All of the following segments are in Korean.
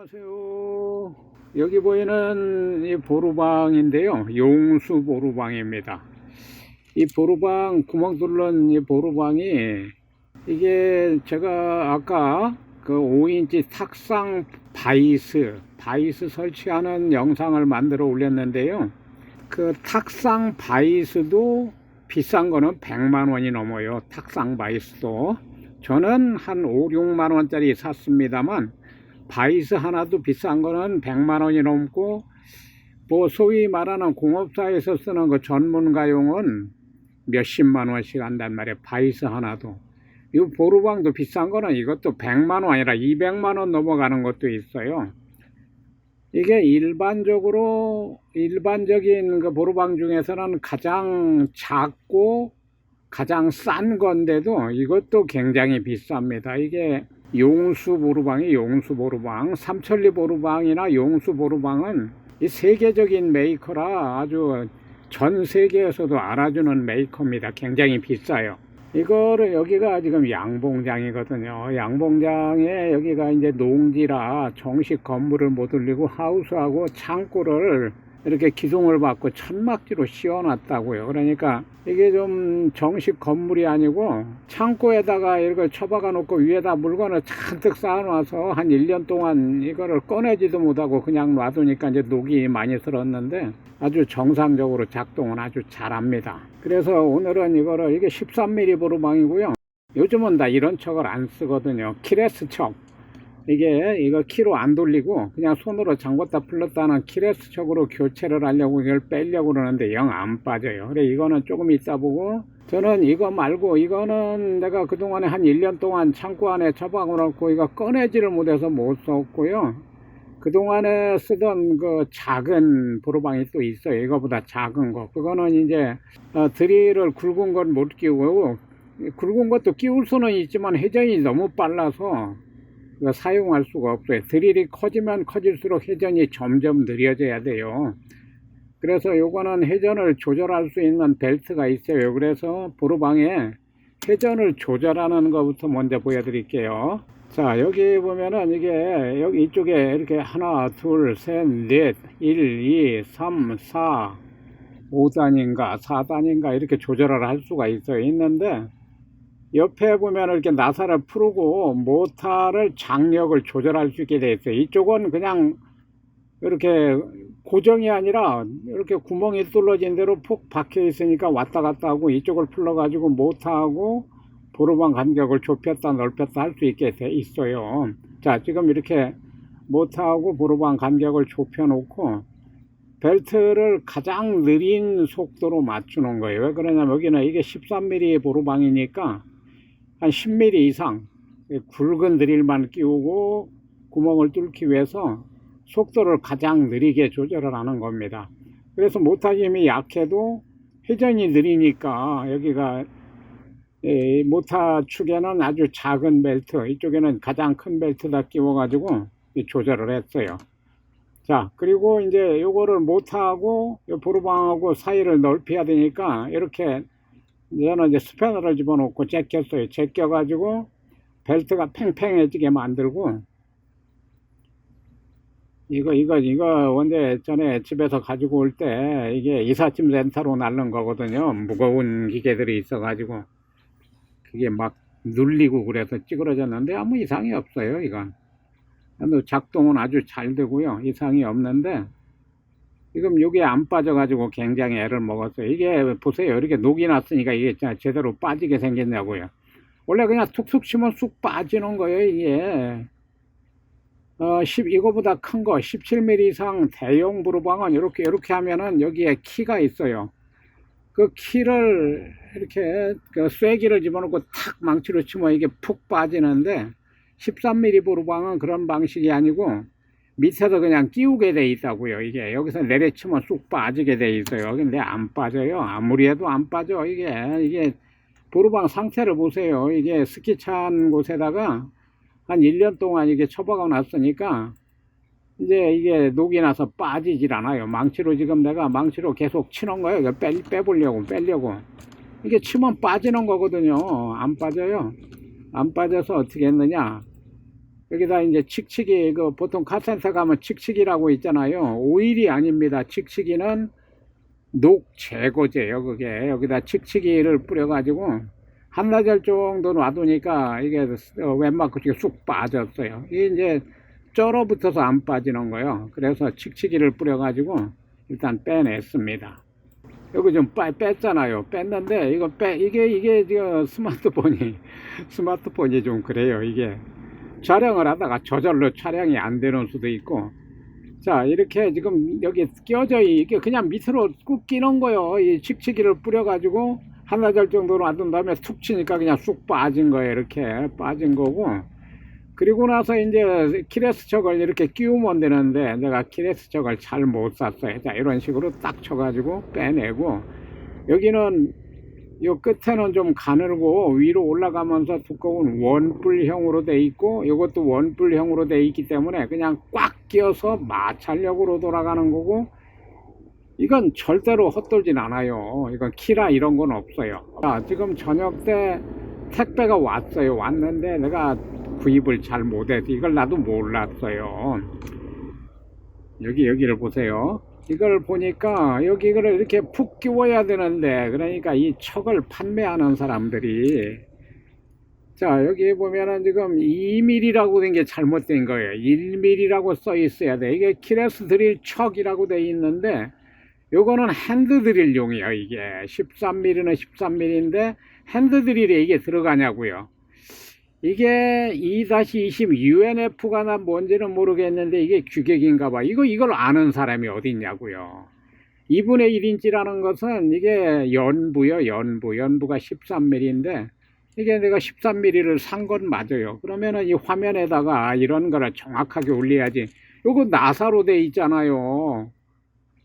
안녕하세요. 여기 보이는 이 보루방인데요. 용수 보루방입니다. 이 보루방 구멍 뚫는 이 보루방이 이게 제가 아까 그 5인치 탁상 바이스 바이스 설치하는 영상을 만들어 올렸는데요. 그 탁상 바이스도 비싼 거는 100만 원이 넘어요. 탁상 바이스도. 저는 한 5, 6만 원짜리 샀습니다만 바이스 하나도 비싼 거는 100만 원이 넘고 뭐 소위 말하는 공업사에서 쓰는 그 전문가용은 몇십만 원씩 한단 말이에요. 바이스 하나도. 이 보루방도 비싼 거는 이것도 100만 원 아니라 200만 원 넘어가는 것도 있어요. 이게 일반적으로 일반적인 그 보루방 중에서는 가장 작고 가장 싼 건데도 이것도 굉장히 비쌉니다. 이게 용수 보루방이 용수 보루방, 삼천리 보루방이나 용수 보루방은 이 세계적인 메이커라 아주 전 세계에서도 알아주는 메이커입니다. 굉장히 비싸요. 이거를 여기가 지금 양봉장이거든요. 양봉장에 여기가 이제 농지라 정식 건물을 못 올리고 하우스하고 창고를 이렇게 기둥을 받고 천막지로 씌워놨다고요. 그러니까 이게 좀 정식 건물이 아니고 창고에다가 이걸 처박아 놓고 위에다 물건을 잔뜩 쌓아놔서 한 1년 동안 이거를 꺼내지도 못하고 그냥 놔두니까 이제 녹이 많이 들었는데 아주 정상적으로 작동은 아주 잘합니다. 그래서 오늘은 이거를 이게 13mm 보루망이고요. 요즘은 다 이런 척을 안 쓰거든요. 키레스 척. 이게 이거 키로 안 돌리고 그냥 손으로 잠궜다 풀렀다 하는 키레스 척으로 교체를 하려고 이걸 빼려고 그러는데 영 안 빠져요. 그래 이거는 조금 있다 보고 저는 이거 말고 이거는 내가 그동안에 한 1년 동안 창고 안에 처박아 놓고 이거 꺼내지를 못해서 못 썼고요. 그동안에 쓰던 그 작은 보루방이 또 있어요. 이거보다 작은 거. 그거는 이제 어, 드릴을 굵은 건 못 끼우고 굵은 것도 끼울 수는 있지만 회전이 너무 빨라서 사용할 수가 없어요. 드릴이 커지면 커질수록 회전이 점점 느려져야 돼요. 그래서 요거는 회전을 조절할 수 있는 벨트가 있어요. 그래서 보루방에 회전을 조절하는 것부터 먼저 보여드릴게요. 자, 여기 보면은 이게 여기 이쪽에 이렇게 하나, 둘, 셋, 넷, 1, 2, 3, 4, 5단인가 4단인가 이렇게 조절을 할 수가 있어요. 있는데 옆에 보면 이렇게 나사를 풀고 모터를 장력을 조절할 수 있게 되어 있어요. 이쪽은 그냥 이렇게 고정이 아니라 이렇게 구멍이 뚫어진 대로 푹 박혀 있으니까 왔다 갔다 하고 이쪽을 풀러 가지고 모터하고 보루방 간격을 좁혔다 넓혔다 할 수 있게 돼 있어요. 자, 지금 이렇게 모터하고 보루방 간격을 좁혀 놓고 벨트를 가장 느린 속도로 맞추는 거예요. 왜 그러냐면 여기는 이게 13mm 보루방이니까 한 10mm 이상 굵은 드릴만 끼우고 구멍을 뚫기 위해서 속도를 가장 느리게 조절을 하는 겁니다. 그래서 모터 힘이 약해도 회전이 느리니까 여기가 이 모터 축에는 아주 작은 벨트, 이쪽에는 가장 큰 벨트다 끼워 가지고 조절을 했어요. 자, 그리고 이제 요거를 모터하고 요 보루방하고 사이를 넓혀야 되니까 이렇게 저는 이제 스패너를 집어넣고 제꼈어요. 제껴가지고 벨트가 팽팽해지게 만들고 이거 이거 이거 원래 전에 집에서 가지고 올 때 이게 이삿짐 렌터로 날른 거거든요. 무거운 기계들이 있어가지고 그게 막 눌리고 그래서 찌그러졌는데 아무 이상이 없어요. 이건 작동은 아주 잘 되고요. 이상이 없는데 지금 이게 안 빠져가지고 굉장히 애를 먹었어요. 이게 보세요. 이렇게 녹이 났으니까 이게 제대로 빠지게 생겼냐고요. 원래 그냥 툭툭 치면 쑥 빠지는 거예요. 이게 어, 10, 이거보다 큰 거, 17mm 이상 대용 부루방은 이렇게, 이렇게 하면은 여기에 키가 있어요. 그 키를 이렇게 그 쐐기를 집어넣고 탁 망치로 치면 이게 푹 빠지는데 13mm 부루방은 그런 방식이 아니고 밑에서 그냥 끼우게 돼 있다고요. 이게 여기서 내려치면 쑥 빠지게 돼 있어요. 근데 안 빠져요. 아무리 해도 안 빠져. 이게 이게 보루방 상태를 보세요. 이게 스키 찬 곳에다가 한 1년 동안 이게 처박아 놨으니까 이제 이게 녹이 나서 빠지질 않아요. 망치로 지금 내가 망치로 계속 치는 거예요. 이거 빼, 빼보려고, 빼려고. 이게 치면 빠지는 거거든요. 안 빠져요. 안 빠져서 어떻게 했느냐. 여기다 이제 칙칙이 그 보통 카센터 가면 칙칙이라고 있잖아요. 오일이 아닙니다. 칙칙이는 녹 제거제요. 그게 여기다 칙칙이를 뿌려가지고 한나절 정도 놔두니까 이게 어, 웬만큼 쑥 빠졌어요. 이게 이제 쩔어 붙어서 안 빠지는 거예요. 그래서 칙칙이를 뿌려가지고 일단 빼냈습니다. 여기 좀 빠, 뺐잖아요. 뺐는데 이거 빼 이게 이게 지금 스마트폰이 스마트폰이 좀 그래요. 이게 촬영을 하다가 저절로 촬영이 안 되는 수도 있고 자 이렇게 지금 여기 끼어져 이게 그냥 밑으로 꾹 끼는 거예요. 이 칙칙이를 뿌려 가지고 한나절 정도 놔둔 다음에 툭 치니까 그냥 쑥 빠진 거예요. 이렇게 빠진 거고 그리고 나서 이제 키레스 척을 이렇게 끼우면 되는데 내가 키레스 척을 잘 못 샀어요. 자 이런 식으로 딱 쳐가지고 빼내고 여기는 요 끝에는 좀 가늘고 위로 올라가면서 두꺼운 원뿔형으로 돼 있고 이것도 원뿔형으로 돼 있기 때문에 그냥 꽉 끼어서 마찰력으로 돌아가는 거고 이건 절대로 헛돌진 않아요. 이건 키라 이런 건 없어요. 자, 지금 저녁 때 택배가 왔어요. 왔는데 내가 구입을 잘 못해서 이걸 나도 몰랐어요. 여기 여기를 보세요. 이걸 보니까 여기 이거를 이렇게 푹 끼워야 되는데 그러니까 이 척을 판매하는 사람들이 자 여기 보면은 지금 2mm라고 된 게 잘못된 거예요. 1mm라고 써 있어야 돼. 이게 키레스 드릴 척이라고 돼 있는데 요거는 핸드 드릴용이에요 이게. 13mm는 13mm인데 핸드 드릴에 이게 들어가냐고요 이게 2-20 UNF가 나 뭔지는 모르겠는데 이게 규격인가 봐. 이거 이걸 아는 사람이 어디 있냐고요. 2분의 1인치라는 것은 이게 연부요, 연부. 연부가 13mm인데 이게 내가 13mm를 산 건 맞아요. 그러면은 이 화면에다가 이런 거를 정확하게 올려야지. 요거 나사로 돼 있잖아요.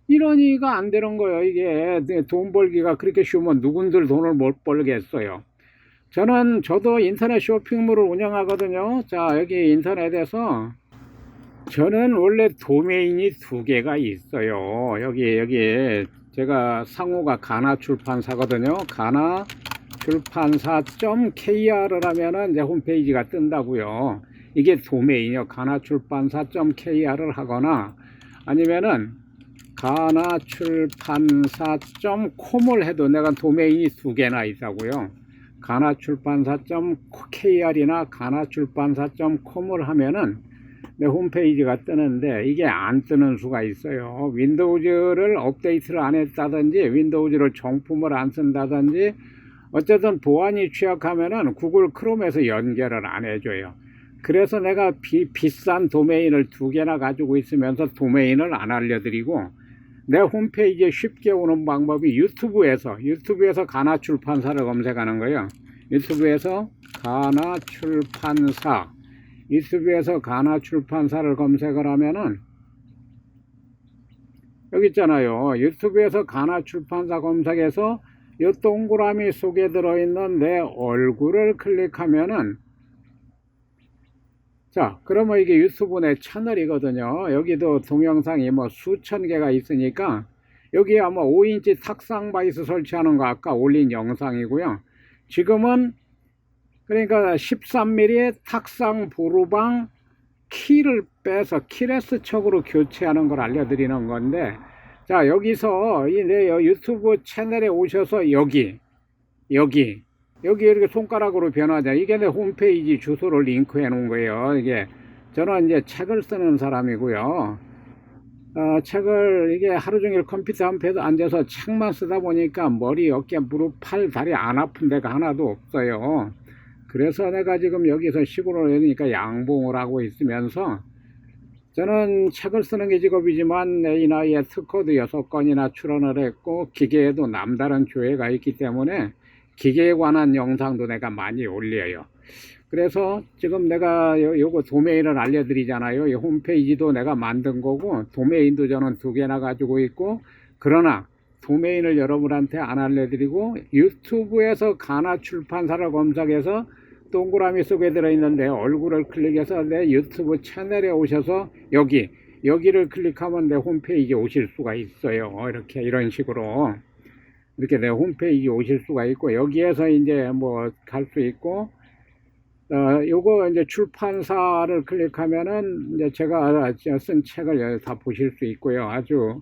이러니까 안 되는 거예요. 이게 돈 벌기가 그렇게 쉬우면 누군들 돈을 못 벌겠어요. 저는 저도 인터넷 쇼핑몰을 운영하거든요. 자, 여기 인터넷에서 저는 원래 도메인이 두 개가 있어요. 여기 여기 제가 상호가 가나 출판사거든요. 가나 출판사.kr을 하면은 제 홈페이지가 뜬다고요. 이게 도메인이요. 가나 출판사.kr을 하거나 아니면은 가나 출판사.com을 해도 내가 도메인이 두 개나 있다고요. 가나출판사.kr이나 가나출판사.com을 하면은 내 홈페이지가 뜨는데 이게 안 뜨는 수가 있어요. 윈도우즈를 업데이트를 안 했다든지 윈도우즈를 정품을 안 쓴다든지 어쨌든 보안이 취약하면은 구글 크롬에서 연결을 안 해줘요. 그래서 내가 비, 비싼 도메인을 두 개나 가지고 있으면서 도메인을 안 알려드리고 내 홈페이지에 쉽게 오는 방법이 유튜브에서 유튜브에서 가나 출판사를 검색하는 거예요. 유튜브에서 가나 출판사 유튜브에서 가나 출판사를 검색을 하면은 여기 있잖아요. 유튜브에서 가나 출판사 검색해서 이 동그라미 속에 들어있는 내 얼굴을 클릭하면은 자, 그러면 이게 유튜브 내 채널이거든요. 여기도 동영상이 뭐 수천 개가 있으니까 여기 아마 5인치 탁상 바이스 설치하는 거 아까 올린 영상이고요. 지금은 그러니까 13mm 탁상 보루방 키를 빼서 키레스 척으로 교체하는 걸 알려드리는 건데 자 여기서 이 내 유튜브 채널에 오셔서 여기 여기 여기 이렇게 손가락으로 변하자. 이게 내 홈페이지 주소를 링크해 놓은 거예요. 이게 저는 이제 책을 쓰는 사람이고요. 어, 책을 이게 하루 종일 컴퓨터 앞에서 앉아서 책만 쓰다 보니까 머리, 어깨, 무릎, 팔, 다리 안 아픈 데가 하나도 없어요. 그래서 내가 지금 여기서 시골을 오니까 양봉을 하고 있으면서 저는 책을 쓰는 게 직업이지만 내이 나이에 특허도 여섯 건이나 출원을 했고 기계에도 남다른 조회가 있기 때문에 기계에 관한 영상도 내가 많이 올려요. 그래서 지금 내가 요, 요거 도메인을 알려드리잖아요. 이 홈페이지도 내가 만든 거고 도메인도 저는 두 개나 가지고 있고 그러나 도메인을 여러분한테 안 알려드리고 유튜브에서 가나 출판사를 검색해서 동그라미 속에 들어있는데 얼굴을 클릭해서 내 유튜브 채널에 오셔서 여기 여기를 클릭하면 내 홈페이지에 오실 수가 있어요. 이렇게 이런 식으로 이렇게 내 홈페이지 오실 수가 있고 여기에서 이제 뭐 갈 수 있고 어, 요거 이제 출판사를 클릭하면은 이제 제가 쓴 책을 다 보실 수 있고요. 아주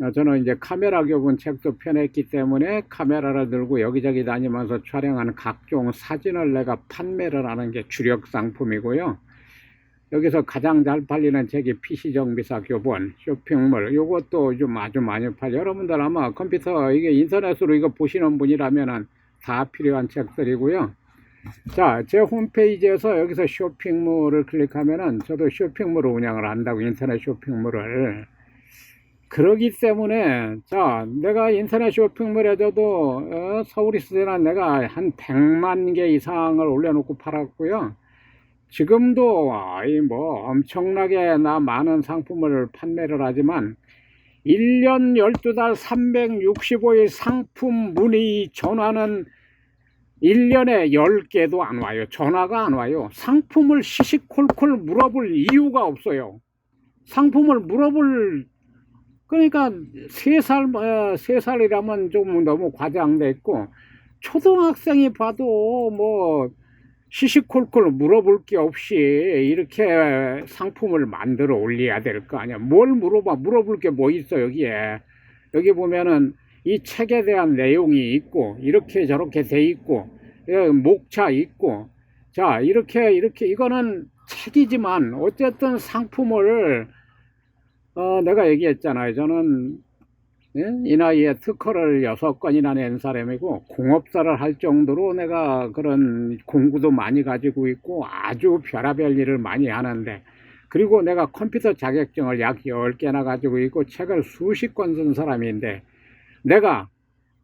어, 저는 이제 카메라 교본 책도 펴냈기 때문에 카메라를 들고 여기저기 다니면서 촬영하는 각종 사진을 내가 판매를 하는 게 주력 상품이고요. 여기서 가장 잘 팔리는 책이 PC정비사 교본, 쇼핑몰, 요것도 좀 아주 많이 팔려. 여러분들 아마 컴퓨터, 이게 인터넷으로 이거 보시는 분이라면은 다 필요한 책들이고요. 자, 제 홈페이지에서 여기서 쇼핑몰을 클릭하면은 저도 쇼핑몰을 운영을 한다고, 인터넷 쇼핑몰을. 그러기 때문에, 자, 내가 인터넷 쇼핑몰에 저도, 어, 서울이스테나 내가 한 100만 개 이상을 올려놓고 팔았고요. 지금도 뭐 엄청나게 나 많은 상품을 판매를 하지만 1년 12달 365일 상품 문의 전화는 1년에 10개도 안 와요. 전화가 안 와요. 상품을 시시콜콜 물어볼 이유가 없어요. 상품을 물어볼 그러니까 3살 어, 3살이라면 좀 너무 과장됐고 초등학생이 봐도 뭐 시시콜콜 물어볼 게 없이 이렇게 상품을 만들어 올려야 될 거 아니야. 뭘 물어봐? 물어볼 게 뭐 있어, 여기에. 여기 보면은 이 책에 대한 내용이 있고, 이렇게 저렇게 돼 있고, 예, 목차 있고, 자, 이렇게, 이렇게, 이거는 책이지만, 어쨌든 상품을, 어, 내가 얘기했잖아요. 저는 예? 이 나이에 특허를 여섯 건이나 낸 사람이고 공업사를 할 정도로 내가 그런 공부도 많이 가지고 있고 아주 별의별 일을 많이 하는데 그리고 내가 컴퓨터 자격증을 약 10개나 가지고 있고 책을 수십 권 쓴 사람인데 내가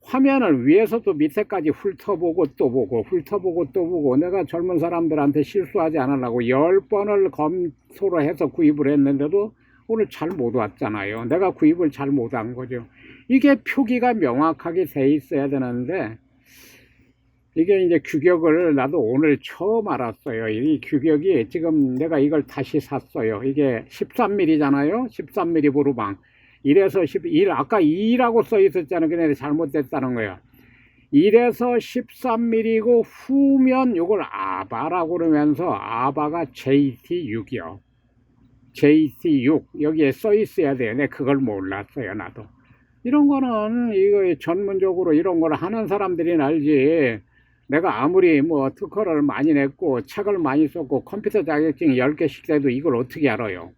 화면을 위에서도 밑에까지 훑어보고 또 보고 훑어보고 또 보고 내가 젊은 사람들한테 실수하지 않으려고 10번을 검토를 해서 구입을 했는데도 오늘 잘 못 왔잖아요. 내가 구입을 잘 못 한 거죠. 이게 표기가 명확하게 돼 있어야 되는데 이게 이제 규격을 나도 오늘 처음 알았어요. 이 규격이 지금 내가 이걸 다시 샀어요. 이게 13mm잖아요. 13mm 보루방. 1에서 10, 1, 아까 2라고 써 있었잖아요. 근데 잘못됐다는 거예요. 1에서 13mm고 후면 요걸 아바라고 그러면서 아바가 JT6이요. JT6 여기에 써 있어야. 내 그걸 몰랐어요. 나도. 이런 거는 이거 전문적으로 이런 걸 하는 사람들이 알지. 내가 아무리 뭐 특허를 많이 냈고 책을 많이 썼고 컴퓨터 자격증 10개씩 돼도 이걸 어떻게 알아요?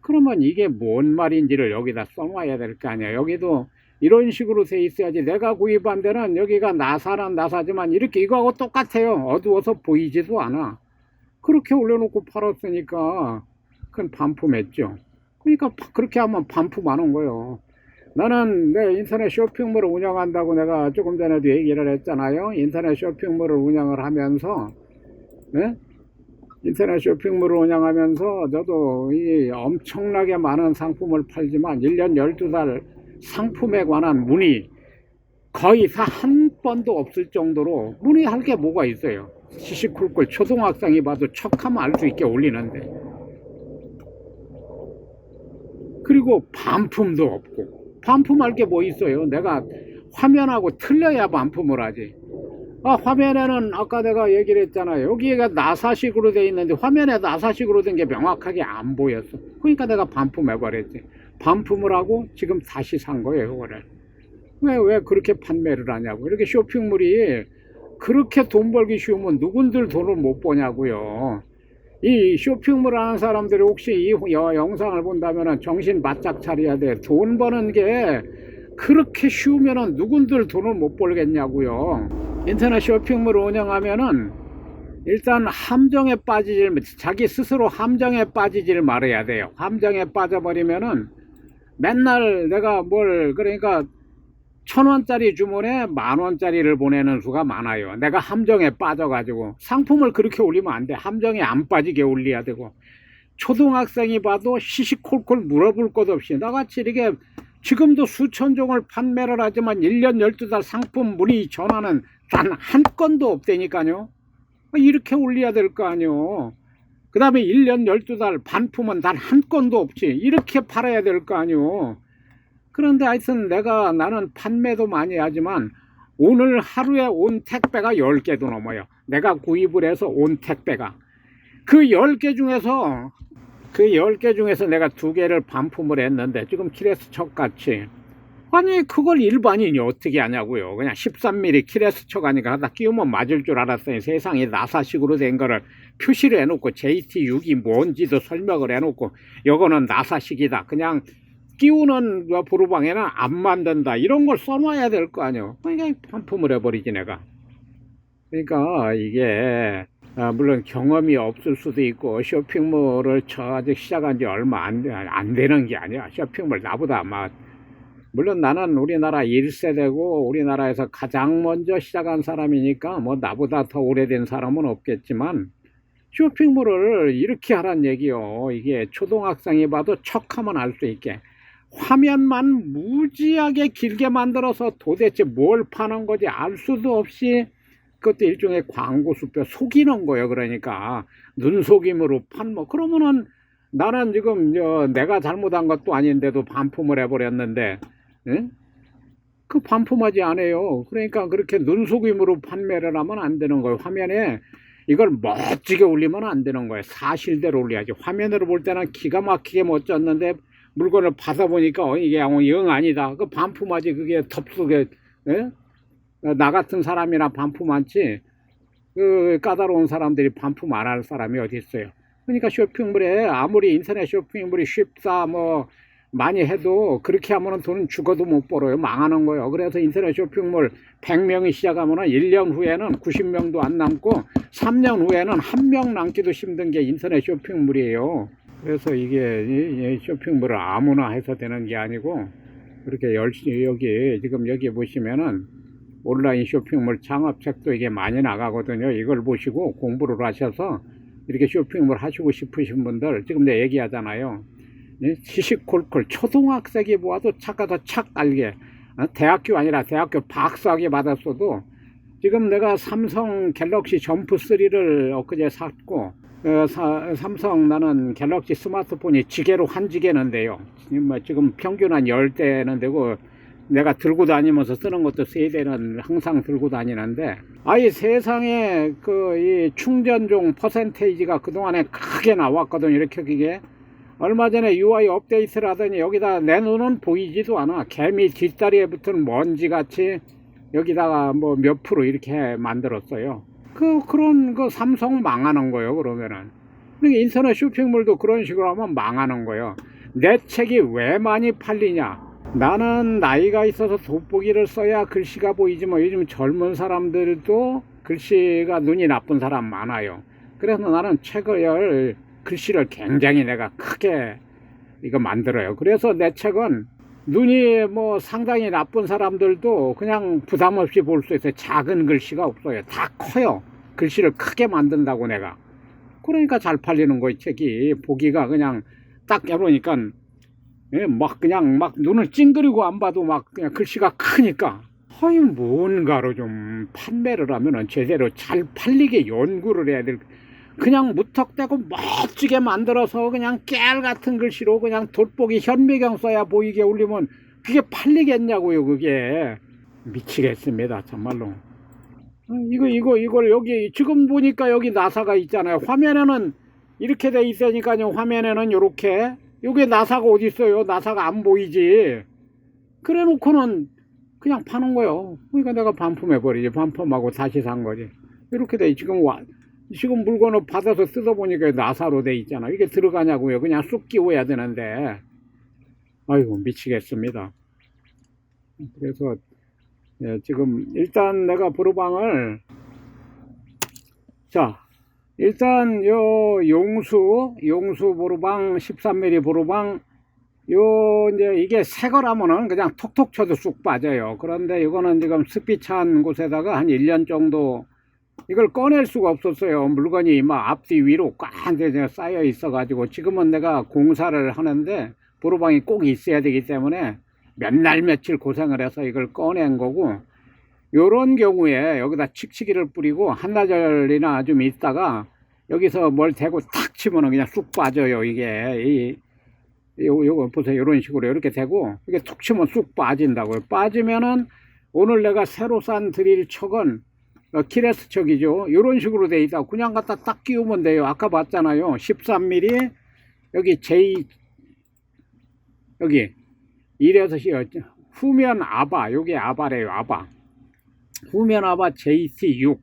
그러면 이게 뭔 말인지를 여기다 써놔야 될 거 아니야. 여기도 이런 식으로 돼 있어야지. 내가 구입한 데는 여기가 나사란 나사지만 이렇게 이거하고 똑같아요. 어두워서 보이지도 않아. 그렇게 올려놓고 팔았으니까 그건 반품했죠. 그러니까 그렇게 하면 반품하는 거예요. 나는 내 인터넷 쇼핑몰을 운영한다고 내가 조금 전에도 얘기를 했잖아요. 인터넷 쇼핑몰을 운영을 하면서, 네? 인터넷 쇼핑몰을 운영하면서 저도 이 엄청나게 많은 상품을 팔지만 1년 12달 상품에 관한 문의 거의 다 한 번도 없을 정도로 문의할 게 뭐가 있어요. 시시콜콜 초등학생이 봐도 척하면 알 수 있게 올리는데. 그리고 반품도 없고. 반품할 게 뭐 있어요? 내가 화면하고 틀려야 반품을 하지. 아, 화면에는 아까 내가 얘기를 했잖아요. 여기가 나사식으로 돼 있는데 화면에 나사식으로 된 게 명확하게 안 보였어. 그러니까 내가 반품해 버렸지. 반품을 하고 지금 다시 산 거예요, 그거를. 왜, 왜 그렇게 판매를 하냐고. 이렇게 쇼핑몰이 그렇게 돈 벌기 쉬우면 누군들 돈을 못 버냐고요. 이 쇼핑몰 하는 사람들이 혹시 이 여- 영상을 본다면 정신 바짝 차려야 돼. 돈 버는 게 그렇게 쉬우면 누군들 돈을 못 벌겠냐고요. 인터넷 쇼핑몰 운영하면은 일단 함정에 빠지질 자기 스스로 함정에 빠지질 말아야 돼요. 함정에 빠져버리면은 맨날 내가 뭘 그러니까 천 원짜리 주문에 만 원짜리를 보내는 수가 많아요. 내가 함정에 빠져가지고 상품을 그렇게 올리면 안 돼. 함정에 안 빠지게 올려야 되고 초등학생이 봐도 시시콜콜 물어볼 것 없이 나같이 이렇게 지금도 수천 종을 판매를 하지만 1년 12달 상품 문의 전화는 단 한 건도 없다니까요. 이렇게 올려야 될 거 아니요. 그 다음에 1년 12달 반품은 단 한 건도 없지. 이렇게 팔아야 될 거 아니요. 그런데 하여튼 내가 나는 판매도 많이 하지만 오늘 하루에 온 택배가 10개도 넘어요. 내가 구입을 해서 온 택배가. 그 10개 중에서 그 10개 중에서 내가 두 개를 반품을 했는데 지금 키레스 척같이 아니 그걸 일반인이 어떻게 하냐고요. 그냥 13mm 키레스 척 아니까 하다 끼우면 맞을 줄 알았더니 세상에 나사식으로 된 거를 표시를 해놓고 JT6이 뭔지도 설명을 해놓고 요거는 나사식이다. 그냥 끼우는 보루방에는 안 만든다. 이런 걸 써놔야 될 거 아니에요. 그러니까 반품을 해버리지 내가. 그러니까 이게 아, 물론 경험이 없을 수도 있고 쇼핑몰을 저 아직 시작한 지 얼마 안, 돼- 안 되는 게 아니야. 쇼핑몰 나보다 아마 물론 나는 우리나라 1세대고 우리나라에서 가장 먼저 시작한 사람이니까 뭐 나보다 더 오래된 사람은 없겠지만 쇼핑몰을 이렇게 하란 얘기요. 이게 초등학생이 봐도 척하면 알 수 있게 화면만 무지하게 길게 만들어서 도대체 뭘 파는 거지 알 수도 없이 그것도 일종의 광고 수표 속이는 거예요. 그러니까 눈 속임으로 판 뭐 그러면은 나는 지금 저 내가 잘못한 것도 아닌데도 반품을 해버렸는데 예? 그 반품하지 않아요. 그러니까 그렇게 눈 속임으로 판매를 하면 안 되는 거예요. 화면에 이걸 멋지게 올리면 안 되는 거예요. 사실대로 올려야지. 화면으로 볼 때는 기가 막히게 멋졌는데 물건을 받아보니까 어, 이게 영 아니다. 그 반품하지. 그게 덥석에 예? 나 같은 사람이나 반품하지. 그 까다로운 사람들이 반품 안 할 사람이 어디 있어요. 그러니까 쇼핑몰에 아무리 인터넷 쇼핑몰이 쉽다 뭐 많이 해도 그렇게 하면은 돈은 죽어도 못 벌어요. 망하는 거예요. 그래서 인터넷 쇼핑몰 100명이 시작하면은 1년 후에는 90명도 안 남고 3년 후에는 한 명 남기도 힘든 게 인터넷 쇼핑몰이에요. 그래서 이게 쇼핑몰을 아무나 해서 되는 게 아니고 그렇게 열심히 여기 지금 여기 보시면은 온라인 쇼핑몰 창업책도 이게 많이 나가거든요. 이걸 보시고 공부를 하셔서 이렇게 쇼핑몰 하시고 싶으신 분들 지금 내가 얘기하잖아요. 예? 시시콜콜 초등학생이 보아도 착하다 착 알게 어? 대학교 아니라 대학교 박사학위 받았어도 지금 내가 삼성 갤럭시 점프 3를 엊그제 샀고 어, 사- 삼성 나는 갤럭시 스마트폰이 지게로 한 지게는데요. 지금 뭐 평균 한 10대는 되고 내가 들고 다니면서 쓰는 것도 세 대는 항상 들고 다니는데 아예 세상에 그 이 충전종 퍼센테이지가 그동안에 크게 나왔거든요. 이렇게 그게 얼마 전에 UI 업데이트를 하더니 여기다 내 눈은 보이지도 않아. 개미 뒷다리에 붙은 먼지 같이 여기다가 뭐 몇 프로 이렇게 만들었어요. 그 그런 그 삼성 망하는 거예요. 그러면은 그러니까 인터넷 쇼핑몰도 그런 식으로 하면 망하는 거예요. 내 책이 왜 많이 팔리냐? 나는 나이가 있어서 돋보기를 써야 글씨가 보이지 뭐 요즘 젊은 사람들도 글씨가 눈이 나쁜 사람 많아요. 그래서 나는 책을 글씨를 굉장히 내가 크게 이거 만들어요. 그래서 내 책은 눈이 뭐 상당히 나쁜 사람들도 그냥 부담 없이 볼 수 있어요. 작은 글씨가 없어요. 다 커요. 글씨를 크게 만든다고 내가. 그러니까 잘 팔리는 거이 책이 보기가 그냥 딱 해보니까 예, 막 그냥 막 눈을 찡그리고 안 봐도 막 그냥 글씨가 크니까 아이 뭔가로 좀 판매를 하면은 제대로 잘 팔리게 연구를 해야 될 그냥 무턱대고 멋지게 만들어서 그냥 깨알 같은 글씨로 그냥 돋보기 현미경 써야 보이게 올리면 그게 팔리겠냐고요 그게. 미치겠습니다 정말로. 어, 이거 이거 이걸 여기 지금 보니까 여기 나사가 있잖아요. 화면에는 이렇게 돼 있으니까요. 화면에는 이렇게. 여기 나사가 어디 있어요? 나사가 안 보이지. 그래 놓고는 그냥 파는 거요. 그러니까 내가 반품해 버리지. 반품하고 다시 산 거지. 이렇게 돼 지금 와 지금 물건을 받아서 뜯어보니까 나사로 돼 있잖아. 이게 들어가냐고요. 그냥 쑥 끼워야 되는데. 아이고 미치겠습니다. 그래서 예, 지금 일단 내가 보루방을 자 일단 요 용수 용수 보루방 13mm 보루방 요 이제 이게 새 거라면은 그냥 톡톡 쳐도 쑥 빠져요. 그런데 이거는 지금 습기 찬 곳에다가 한 1년 정도 이걸 꺼낼 수가 없었어요. 물건이 막 앞뒤 위로 꽉 쌓여 있어 가지고 지금은 내가 공사를 하는데 보루방이 꼭 있어야 되기 때문에 몇 날 며칠 고생을 해서 이걸 꺼낸 거고 요런 경우에 여기다 칙칙이를 뿌리고 한나절이나 좀 있다가 여기서 뭘 대고 탁 치면은 그냥 쑥 빠져요 이게. 이, 요, 요거 보세요. 요런 식으로 이렇게 대고 이게 툭 치면 쑥 빠진다고요. 빠지면은 오늘 내가 새로 산 드릴 척은 어, 키레스 척이죠. 이런 식으로 돼 있다. 그냥 갖다 딱 끼우면 돼요. 아까 봤잖아요. 13mm 여기 J 여기 이래서 시- 후면 아바 요게 아바래요. 아바 후면 아바 JT6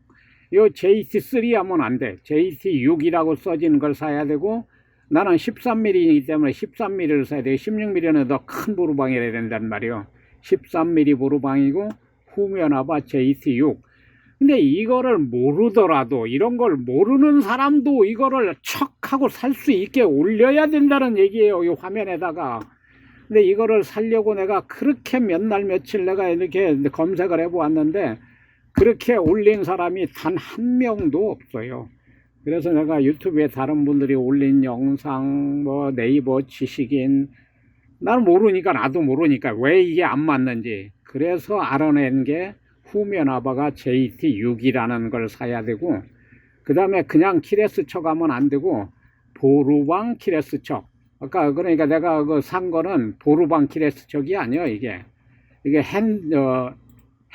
요 JT3 하면 안 돼. JT6이라고 써진 걸 사야 되고 나는 13mm이기 때문에 13mm를 사야 돼. 16mm는 더 큰 보루방이라 된단 말이요. 13mm 보루방이고 후면 아바 JT6. 근데 이거를 모르더라도 이런 걸 모르는 사람도 이거를 척 하고 살 수 있게 올려야 된다는 얘기예요. 이 화면에다가. 근데 이거를 살려고 내가 그렇게 몇 날 며칠 내가 이렇게 검색을 해보았는데 그렇게 올린 사람이 단 한 명도 없어요. 그래서 내가 유튜브에 다른 분들이 올린 영상, 뭐 네이버 지식인, 나는 모르니까 나도 모르니까 왜 이게 안 맞는지. 그래서 알아낸 게 후면 아바가 JT6이라는 걸 사야 되고, 그 다음에 그냥 키레스 척 하면 안 되고, 보루방 키레스 척. 아까 그러니까 내가 그 산 거는 보루방 키레스 척이 아니야, 이게. 이게 핸, 어,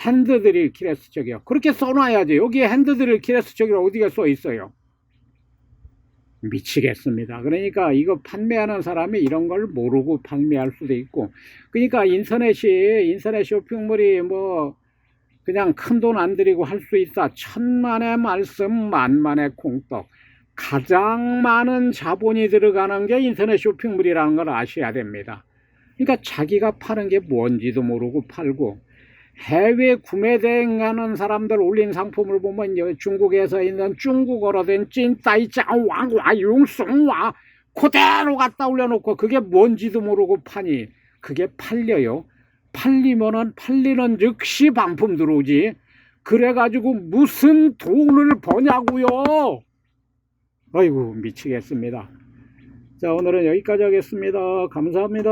핸드드릴 키레스 척이요. 그렇게 써놔야지. 여기에 핸드드릴 키레스 척이라고 어디가 써 있어요. 미치겠습니다. 그러니까 이거 판매하는 사람이 이런 걸 모르고 판매할 수도 있고, 그러니까 인터넷이, 인터넷 쇼핑몰이 뭐, 그냥 큰 돈 안 들이고 할 수 있다. 천만의 말씀, 만만의 콩떡. 가장 많은 자본이 들어가는 게 인터넷 쇼핑몰이라는 걸 아셔야 됩니다. 그러니까 자기가 파는 게 뭔지도 모르고 팔고, 해외 구매 대행하는 사람들 올린 상품을 보면 여- 중국에서 있는 중국어로 된 찐따이짱 왕와 융송와 그대로 갖다 올려놓고 그게 뭔지도 모르고 파니 그게 팔려요. 팔리면은 팔리는 즉시 반품 들어오지. 그래가지고 무슨 돈을 버냐고요. 아이고 미치겠습니다. 자 오늘은 여기까지 하겠습니다. 감사합니다.